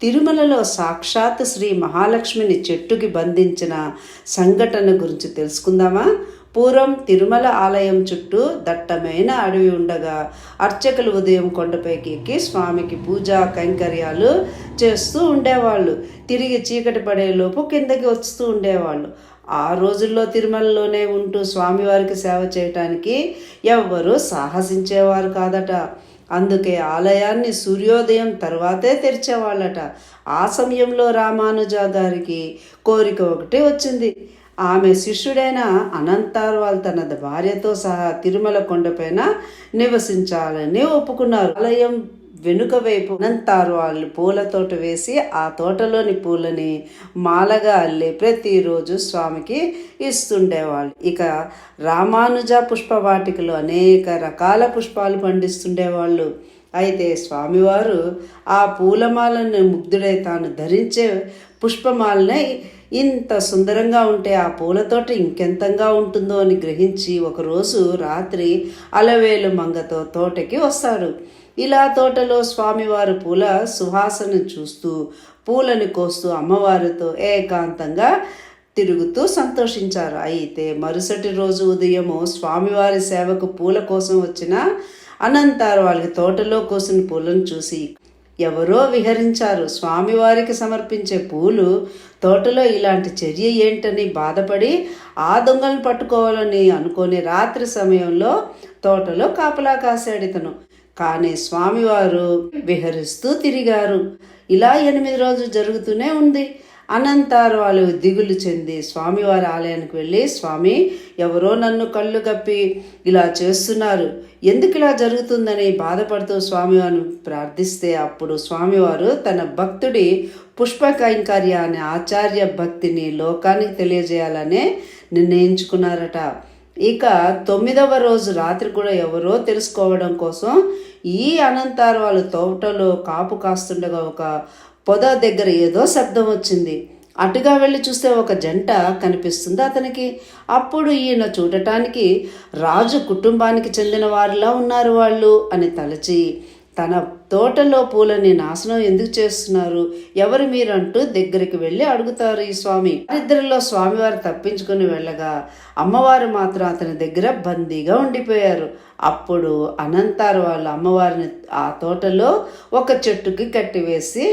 తిరుమలలో సాక్షాత్ శ్రీ మహాలక్ష్మిని చెట్టుకి బంధించిన సంఘటన గురించి తెలుసుకుందామా? పూర్వం తిరుమల ఆలయం చుట్టూ దట్టమైన అడవి ఉండగా అర్చకులు ఉదయం కొండపైకి ఎక్కి స్వామికి పూజా కైంకర్యాలు చేస్తూ ఉండేవాళ్ళు. తిరిగి చీకటి పడేలోపు కిందకి వస్తూ ఉండేవాళ్ళు. ఆ రోజుల్లో తిరుమలలోనే ఉంటూ స్వామివారికి సేవ చేయటానికి ఎవ్వరూ సాహసించేవారు కాదట. అందుకే ఆలయాన్ని సూర్యోదయం తర్వాతే తెరిచేవాళ్ళట. ఆ సమయంలో రామానుజాదారికి కోరిక ఒకటి వచ్చింది. ఆమె శిష్యుడైన అనంతార్వాల్ తన భార్యతో సహా తిరుమల కొండపైన నివసించాలని ఒప్పుకున్నారు. ఆలయం వెనుక వైపు అనంతార్వాళ్ళు పూల తోట వేసి ఆ తోటలోని పూలని మాలగా అల్లి ప్రతిరోజు స్వామికి ఇస్తుండేవాళ్ళు. ఇక రామానుజ పుష్ప వాటికలు అనేక రకాల పుష్పాలు పండిస్తుండేవాళ్ళు. అయితే స్వామివారు ఆ పూలమాలను ముగ్ధుడై తాను ధరించే పుష్పమాలనే ఇంత సుందరంగా ఉంటే ఆ పూలతోట ఇంకెంతంగా ఉంటుందో అని గ్రహించి ఒకరోజు రాత్రి అలవేలు మంగతో తోటకి వస్తాడు ఇలా తోటలో స్వామివారు పూల సువాసన చూస్తూ పూలను కోస్తూ అమ్మవారితో ఏకాంతంగా తిరుగుతూ సంతోషించారు. అయితే మరుసటి రోజు ఉదయము స్వామివారి సేవకు పూల కోసం వచ్చిన అనంతారు వాళ్ళకి తోటలో కోసిన పూలను చూసి ఎవరో విహరించారు. స్వామివారికి సమర్పించే పూలు తోటలో ఇలాంటి చర్య ఏంటని బాధపడి ఆ దొంగలను పట్టుకోవాలని అనుకొని రాత్రి సమయంలో తోటలో కాపలా కాశాడు ఇతను. కానీ స్వామివారు విహరిస్తూ తిరిగారు. ఇలా ఎనిమిది రోజులు జరుగుతూనే ఉంది. అనంతారు వాళ్ళు దిగులు చెంది స్వామివారి ఆలయానికి వెళ్ళి స్వామి ఎవరో నన్ను కళ్ళు కప్పి ఇలా చేస్తున్నారు. ఎందుకు ఇలా జరుగుతుందని బాధపడుతూ స్వామివారిని ప్రార్థిస్తే అప్పుడు స్వామివారు తన భక్తుడి పుష్ప కైంకర్య అనే ఆచార్య భక్తిని లోకానికి తెలియజేయాలనే నిర్ణయించుకున్నారట. ఇక తొమ్మిదవ రోజు రాత్రి కూడా ఎవరో తెలుసుకోవడం కోసం ఈ అనంతారు వాళ్ళ తోటలో కాపు కాస్తుండగా ఒక పొద దగ్గర ఏదో శబ్దం వచ్చింది. అటుగా వెళ్ళి చూస్తే ఒక జంట కనిపిస్తుంది అతనికి. అప్పుడు ఈయన చూడటానికి రాజు కుటుంబానికి చెందిన వారిలా ఉన్నారు వాళ్ళు అని తలచి తన తోటలో పూలని నాశనం ఎందుకు చేస్తున్నారు? ఎవరు మీరంటూ దగ్గరికి వెళ్ళి అడుగుతారు ఈ స్వామి. ఇద్దరిలో స్వామివారు తప్పించుకుని వెళ్ళగా అమ్మవారు మాత్రం అతని దగ్గర బందీగా ఉండిపోయారు. అప్పుడు అనంతారు వాళ్ళ అమ్మవారిని ఆ తోటలో ఒక చెట్టుకి కట్టివేసి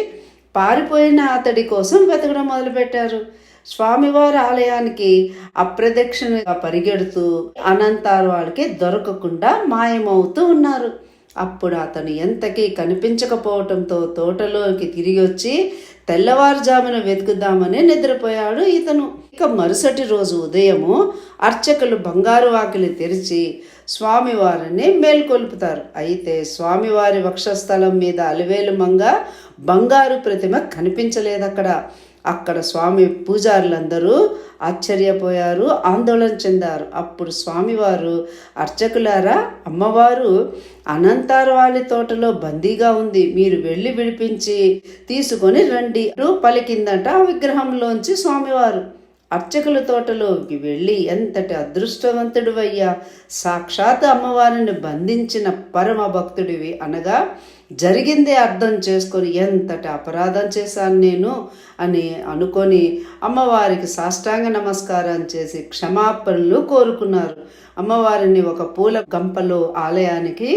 పారిపోయిన అతడి కోసం వెతకడం మొదలుపెట్టారు. స్వామివారి ఆలయానికి అప్రదక్షిణగా పరిగెడుతూ అనంతారు వాళ్ళకి దొరకకుండా మాయమవుతూ ఉన్నారు. అప్పుడు అతను ఎంతకీ కనిపించకపోవటంతో తోటలోకి తిరిగి వచ్చి తెల్లవారుజామున వెతుకుదామని నిద్రపోయాడు ఇతను. ఇక మరుసటి రోజు ఉదయము అర్చకులు బంగారు వాకిలి తెరిచి స్వామివారిని మేల్కొల్పుతారు. అయితే స్వామివారి వక్షస్థలం మీద అలివేలు మంగ బంగారు ప్రతిమ కనిపించలేదక్కడ. అక్కడ స్వామి పూజారులందరూ ఆశ్చర్యపోయారు ఆందోళన చెందారు. అప్పుడు స్వామివారు అర్చకులారా అమ్మవారు అనంతారవాలి తోటలో బందీగా ఉంది. మీరు వెళ్ళి విడిపించి తీసుకొని రండి పలికిందట ఆ విగ్రహంలోంచి స్వామివారు. అర్చకుల తోటలోకి వెళ్ళి ఎంతటి అదృష్టవంతుడు అయ్యా సాక్షాత్ అమ్మవారిని బంధించిన పరమ భక్తుడివి అనగా జరిగిందే అర్థం చేసుకొని ఎంతటి అపరాధం చేశాను నేను అని అనుకొని అమ్మవారికి సాష్టాంగ నమస్కారం చేసి క్షమాపణలు కోరుకున్నారు. అమ్మవారిని ఒక పూల గంపలో ఆలయానికి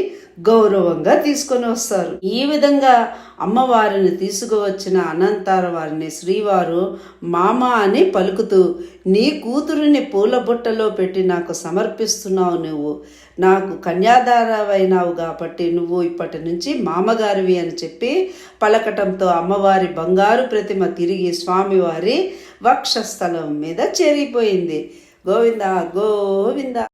గౌరవంగా తీసుకొని వస్తారు. ఈ విధంగా అమ్మవారిని తీసుకువచ్చిన అనంతార వారిని శ్రీవారు మామ అని పలుకుతూ నీ కూతురిని పూల బుట్టలో పెట్టి నాకు సమర్పిస్తున్నావు నువ్వు. నాకు కన్యాదారవైనావు కాబట్టి నువ్వు ఇప్పటి నుంచి మా మామగారివి అని చెప్పి పలకటంతో అమ్మవారి బంగారు ప్రతిమ తిరిగి స్వామివారి వక్షస్థలం మీద చేరిపోయింది. గోవింద గోవింద